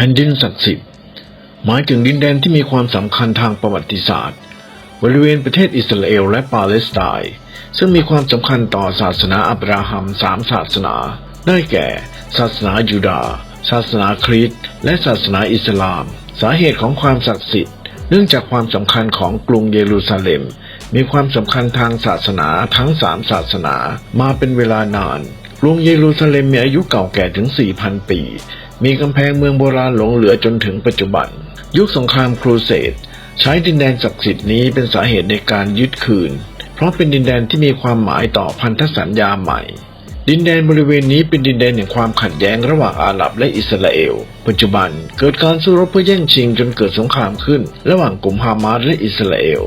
แผ่นดินศักดิ์สิทธิ์หมายถึงดินแดนที่มีความสำคัญทางประวัติศาสตร์ บริเวณประเทศอิสราเอลและปาเลสไตน์ซึ่งมีความสำคัญต่อศาสนาอับราฮัมสามศาสนา ได้แก่ ศาสนายูดาห์ศาสนาคริสต์และศาสนาอิสลาม สาเหตุของความศักดิ์สิทธิ์ เนื่องจากความสำคัญของกรุงเยรูซาเล็ม มีความสำคัญทางศาสนาทั้งสามศาสนามาเป็นเวลานานกรุงเยรูซาเล็มมีอายุเก่าแก่ถึง 4,000 ปี มีกำแพงเมืองโบราณหลงเหลือจนถึงปัจจุบัน ยุคสงครามครูเสดใช้ดินแดนศักดิ์สิทธิ์นี้เป็นสาเหตุในการยึดคืน เพราะเป็นดินแดนที่มีความหมายต่อพันธสัญญาใหม่ ดินแดนบริเวณนี้เป็นดินแดนแห่งความขัดแย้งระหว่างอาหรับและอิสราเอล ปัจจุบันเกิดการสู้รบเพื่อแย่งชิงจนเกิดสงครามขึ้น ระหว่างกลุ่มฮามาสและอิสราเอล